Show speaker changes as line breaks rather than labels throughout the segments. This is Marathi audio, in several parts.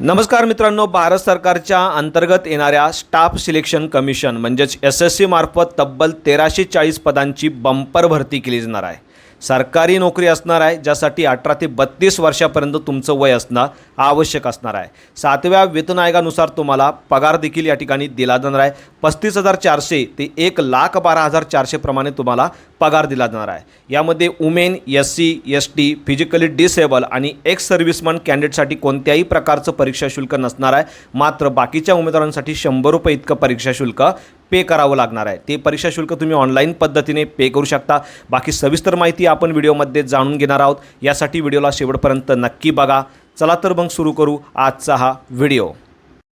नमस्कार मित्रांनो भारत सरकारच्या अंतर्गत येणाऱ्या स्टाफ सिलेक्शन कमिशन म्हणजेच एस एस सी मार्फत तब्बल तेराशे चाळीस पदांची बंपर भरती केली जाणार आहे. सरकारी नोकरी असणार आहे ज्यासाठी अठरा ते बत्तीस वर्षापर्यंत तुमचं वय असणं आवश्यक असणार आहे. सातव्या वेतन आयोगानुसार तुम्हाला पगार देखील या ठिकाणी दिला जाणार आहे. पस्तीस हजार चारशे ते एक लाख बारा हजार चारशेप्रमाणे तुम्हाला पगार दिला जाणार आहे. यामध्ये women S C S T physically disable आणि एक्स सर्व्हिसमन कॅन्डिडेटसाठी कोणत्याही प्रकारचं परीक्षा शुल्क नसणार आहे. मात्र बाकीच्या उमेदवारांसाठी शंभर रुपये इतकं परीक्षा शुल्क पे करावं लागणार आहे. ते परीक्षा शुल्क तुम्ही ऑनलाईन पद्धतीने पे करू शकता. बाकी सविस्तर माहिती आपण व्हिडिओमध्ये जाणून घेणार आहोत. यासाठी व्हिडिओला शेवटपर्यंत नक्की बघा. चला तर मग सुरू करू आजचा हा व्हिडिओ.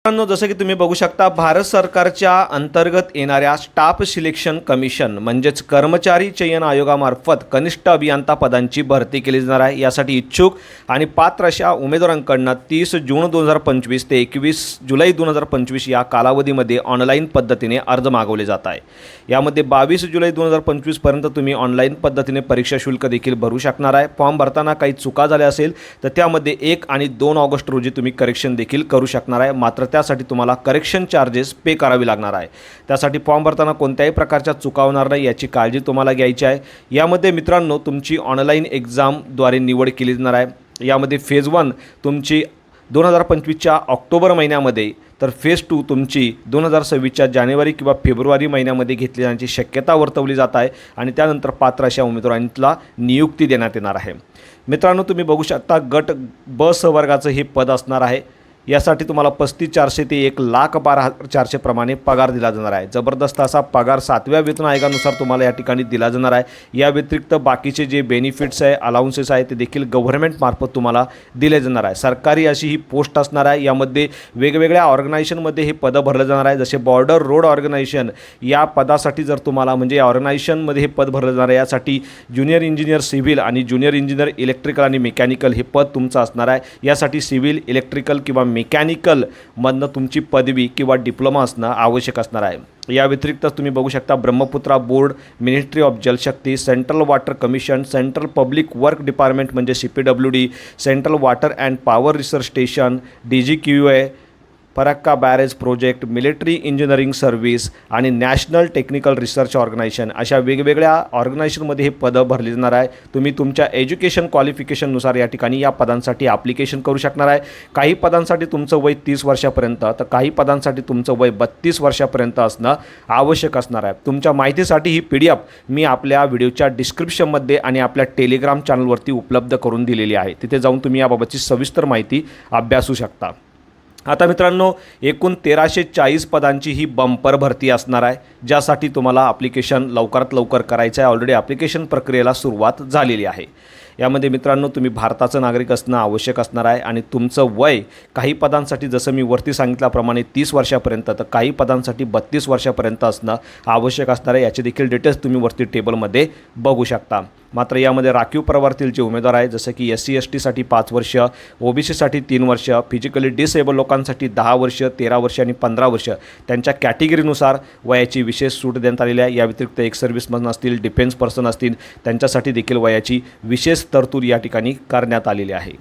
मित्रांनो जसं की तुम्ही बघू शकता भारत सरकारच्या अंतर्गत येणाऱ्या स्टाफ सिलेक्शन कमिशन म्हणजेच कर्मचारी चयन आयोगामार्फत कनिष्ठ अभियंता पदांची भरती केली जाणार आहे. यासाठी इच्छुक आणि पात्र अशा उमेदवारांकडनं तीस जून दोन हजार पंचवीस ते एकवीस जुलै दोन हजार पंचवीस या कालावधीमध्ये ऑनलाईन पद्धतीने अर्ज मागवले जात आहे. यामध्ये बावीस जुलै दोन हजार पंचवीसपर्यंत तुम्ही ऑनलाईन पद्धतीने परीक्षा शुल्क देखील भरू शकणार आहे. फॉर्म भरताना काही चुका झाल्या असेल तर त्यामध्ये एक आणि दोन ऑगस्ट रोजी तुम्ही करेक्शन देखील करू शकणार आहे. मात्र त्यासाठी तुम्हाला करेक्शन चार्जेस पे करावी लागणार आहे. त्यासाठी फॉर्म भरताना कोणत्याही प्रकारच्या चुका होणार नाही याची काळजी तुम्हाला घ्यायची आहे. यामध्ये मित्रांनो तुमची ऑनलाईन एक्झामद्वारे निवड केली जाणार आहे. यामध्ये फेज वन तुमची दोन हजार पंचवीसच्या ऑक्टोबर महिन्यामध्ये तर फेज टू तुमची दोन हजार सव्वीसच्या जानेवारी किंवा फेब्रुवारी महिन्यामध्ये घेतली जाण्याची शक्यता वर्तवली जात आहे आणि त्यानंतर पात्र अशा उमेदवारांना नियुक्ती देण्यात येणार आहे. मित्रांनो तुम्ही बघू शकता गट ब संवर्गाचं हे पद असणार आहे. यासाठी तुम्हाला पस्तीस चारशे ते एक लाख बारा हजार चारशे प्रमाणे पगार दिला जाणार आहे. जबरदस्त असा पगार सातव्या वेतन आयोगानुसार तुम्हाला या ठिकाणी दिला जाणार आहे. या व्यतिरिक्त बाकीचे जे बेनिफिट्स आहे अलाउन्सेस आहे ते देखील गव्हर्नमेंटमार्फत तुम्हाला दिले जाणार आहे. सरकारी अशी ही पोस्ट असणार आहे. यामध्ये वेगवेगळ्या ऑर्गनायझेशनमध्ये हे पदं भरलं जाणार आहे. जसे बॉर्डर रोड ऑर्गनायझेशन या पदासाठी जर तुम्हाला म्हणजे या ऑर्गनायझेशनमध्ये हे पद भरलं जाणार आहे यासाठी ज्युनियर इंजिनियर सिव्हिल आणि ज्युनियर इंजिनियर इलेक्ट्रिकल आणि मेकॅनिकल हे पद तुमचं असणार आहे. यासाठी सिव्हिल इलेक्ट्रिकल किंवा मेकॅनिकलमधनं तुमची पदवी किंवा डिप्लोमा असणं आवश्यक असणार आहे. या व्यतिरिक्त तुम्ही बघू शकता Brahmaputra board ministry of Jalshakti central water commission central public work department म्हणजे C P W D central water and power research station D G Q A Farakka barrage project military engineering service आणि नॅशनल टेक्निकल रिसर्च ऑर्गनायझेशन अशा वेगवेगळ्या ऑर्गनायझेशनमध्ये हे पदं भरली जाणार आहे. तुम्ही तुमच्या एज्युकेशन क्वालिफिकेशननुसार या ठिकाणी या पदांसाठी ॲप्लिकेशन करू शकणार आहे. काही पदांसाठी तुमचं वय तीस वर्षापर्यंत तर काही पदांसाठी तुमचं वय बत्तीस वर्षापर्यंत असणं आवश्यक असणार आहे. तुमच्या माहितीसाठी ही पी डी एफ मी आपल्या व्हिडिओच्या डिस्क्रिप्शनमध्ये आणि आपल्या टेलिग्राम चॅनलवरती उपलब्ध करून दिलेली आहे. तिथे जाऊन तुम्ही याबाबतची सविस्तर माहिती अभ्यासू शकता. आता मित्रांनो एकूण तेराशे चाळीस पदांची ही बंपर भरती असणार आहे ज्यासाठी तुम्हाला ॲप्लिकेशन लवकरात लवकर करायचं आहे. ऑलरेडी ॲप्लिकेशन प्रक्रियेला सुरुवात झालेली आहे. यामध्ये मित्रांनो तुम्ही भारताचं नागरिक असणं आवश्यक असणार आहे आणि तुमचं वय काही पदांसाठी जसं मी वरती सांगितल्याप्रमाणे तीस वर्षापर्यंत तर काही पदांसाठी बत्तीस वर्षापर्यंत असणं आवश्यक असणार आहे. याचे देखील डिटेल्स तुम्ही वरती टेबलमध्ये बघू शकता. मात्र यामध्ये राखीव प्रवर्तील जे उमेदवार आहेत जसं की एस सी एस टीसाठी पाच वर्ष ओ बी सीसाठी तीन वर्ष फिजिकली डिसेबल लोकांसाठी दहा वर्ष तेरा वर्ष आणि पंधरा वर्ष त्यांच्या कॅटेगरीनुसार वयाची विशेष सूट देण्यात आलेली आहे. या व्यतिरिक्त एक सर्व्हिसमन असतील डिफेन्स पर्सन असतील त्यांच्यासाठी देखील वयाची विशेष तरतूद या ठिकाणी करण्यात आलेली आहे.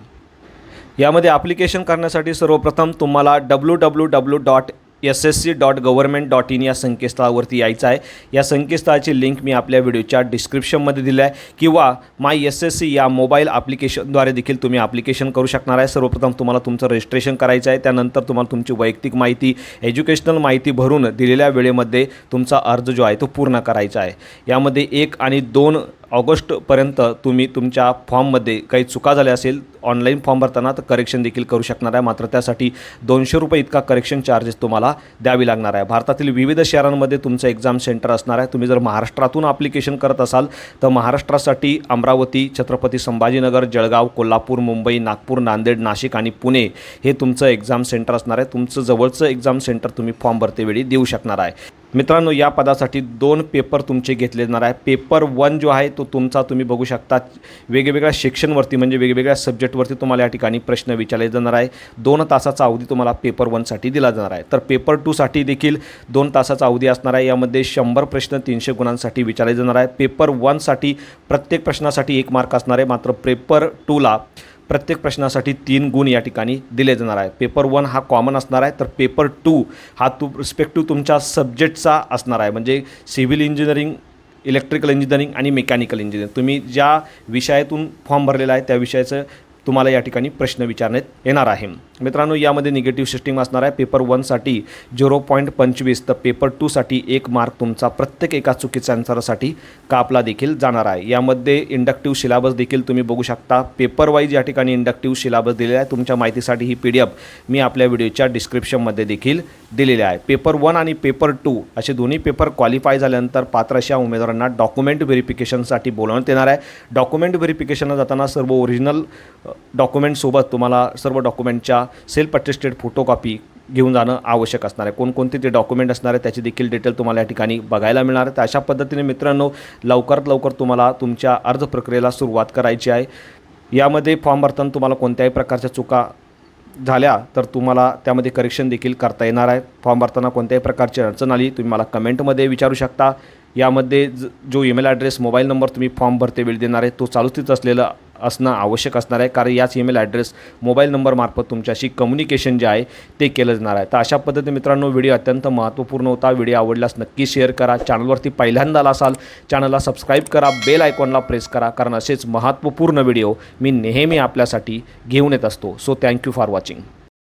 यामध्ये ॲप्लिकेशन करण्यासाठी सर्वप्रथम तुम्हाला W W W dot S S C dot government dot in या संकेतस्थळावरती यायचं आहे. या संकेतस्थळाची लिंक मी आपल्या व्हिडिओच्या डिस्क्रिप्शनमध्ये दिली आहे. किंवा माय एस एस सी या मोबाईल ॲप्लिकेशनद्वारे देखील तुम्ही ॲप्लिकेशन करू शकणार आहे. सर्वप्रथम तुम्हाला तुमचं रजिस्ट्रेशन करायचं आहे. त्यानंतर तुम्हाला तुमची वैयक्तिक माहिती एज्युकेशनल माहिती भरून दिलेल्या वेळेमध्ये तुमचा अर्ज जो आहे तो पूर्ण करायचा आहे. यामध्ये एक आणि दोन ऑगस्टपर्यंत तुम्ही तुमच्या फॉर्ममध्ये काही चुका झाल्या असेल ऑनलाईन फॉर्म भरताना तर करेक्शन देखील करू शकणार आहे. मात्र त्यासाठी दोनशे रुपये इतका करेक्शन चार्जेस तुम्हाला द्यावी लागणार आहे. भारतातील विविध शहरांमध्ये तुमचं एक्झाम सेंटर असणार आहे. तुम्ही जर महाराष्ट्रातून ॲप्लिकेशन करत असाल तर महाराष्ट्रासाठी अमरावती छत्रपती संभाजीनगर जळगाव कोल्हापूर मुंबई नागपूर नांदेड नाशिक आणि पुणे हे तुमचं एक्झाम सेंटर असणार आहे. तुमचं जवळचं एक्झाम सेंटर तुम्ही फॉर्म भरतेवेळी देऊ शकणार आहे. मित्रांनो या पदासाठी दोन पेपर तुमचे घेतले जाणार आहे. पेपर वन जो आहे तो तुमचा तुम्ही बघू शकता. वेगवेगळ्या सेक्शनवरती म्हणजे वेगवेगळ्या सब्जेक्टवरती तुम्हाला या ठिकाणी प्रश्न विचारले जाणार आहे. दोन तासाचा अवधी तुम्हाला पेपर वनसाठी दिला जाणार आहे. तर पेपर टूसाठी देखील दोन तासाचा अवधी असणार आहे. यामध्ये शंभर प्रश्न तीनशे गुणांसाठी विचारले जाणार आहे. पेपर वनसाठी प्रत्येक प्रश्नासाठी एक मार्क असणार आहे. मात्र पेपर टूला प्रत्येक प्रश्नासाठी तीन गुण या ठिकाणी दिले जाणार आहे पेपर वन हा कॉमन असणार आहे तर पेपर टू हा तू रिस्पेक्टिव्ह तुमच्या सब्जेक्टचा असणार आहे. म्हणजे सिव्हिल इंजिनिअरिंग इलेक्ट्रिकल इंजिनिअरिंग आणि मेकॅनिकल इंजिनिअरिंग तुम्ही ज्या विषयातून फॉर्म भरलेला आहे त्या विषयाचं तुम्हाला या ठिकाणी प्रश्न विचारण्यात येणार आहे. मित्रांनो यामध्ये निगेटिव्ह सिस्टीम असणार आहे. पेपर वनसाठी झिरो पॉईंट पंचवीस तर पेपर टूसाठी एक मार्क तुमचा प्रत्येक एका चुकीच्या आन्सरसाठी कापला देखील जाणार आहे. यामध्ये इंडक्टिव्ह सिलेबस देखील तुम्ही बघू शकता. पेपर वाईज या ठिकाणी इंडक्टिव्ह सिलेबस दिलेला आहे. तुमच्या माहितीसाठी ही पी डी एफ मी आपल्या व्हिडिओच्या डिस्क्रिप्शनमध्ये देखील दिलेले आहे. पेपर वन आणि पेपर टू असे दोन्ही पेपर क्वालिफाय झाल्यानंतर पात्र अशा उमेदवारांना डॉक्युमेंट व्हेरिफिकेशनसाठी बोलवण्यात येणार आहे. डॉक्युमेंट व्हेरिफिकेशनला जाताना सर्व ओरिजिनल डॉक्युमेंटसोबत तुम्हाला सर्व डॉक्युमेंटच्या सेल्फ अटेस्टेड फोटोकॉपी घेऊन जाणं आवश्यक असणार आहे. कोणकोणते ते डॉक्युमेंट असणार आहे त्याची देखील डिटेल तुम्हाला या ठिकाणी बघायला मिळणार आहे. तर अशा पद्धतीने मित्रांनो लवकरात लवकर तुम्हाला तुमच्या अर्ज प्रक्रियेला सुरुवात करायची आहे. यामध्ये फॉर्म भरताना तुम्हाला कोणत्याही प्रकारच्या चुका झाल्या तर तुम्हाला त्यामध्ये करेक्शन देखील करता येणार आहे. फॉर्म भरताना कोणत्याही प्रकारची अडचण आली तुम्ही मला कमेंटमध्ये विचारू शकता. यामध्ये ज जो ईमेल ॲड्रेस मोबाईल नंबर तुम्ही फॉर्म भरते वेळ देणार आहे तो चालूस्थित असलेला असणं आवश्यक असणार आहे कारण याच ईमेल ॲड्रेस मोबाईल नंबरमार्फत तुमच्याशी कम्युनिकेशन जे आहे ते केलं जाणार आहे. तर अशा पद्धतीने मित्रांनो व्हिडिओ अत्यंत महत्त्वपूर्ण होता. व्हिडिओ आवडल्यास नक्की शेअर करा. चॅनलवरती पहिल्यांदा आला असाल चॅनलला सबस्क्राईब करा. बेल आयकॉनला प्रेस करा कारण असेच महत्त्वपूर्ण व्हिडिओ मी नेहमी आपल्यासाठी घेऊन येत असतो. So thank you for watching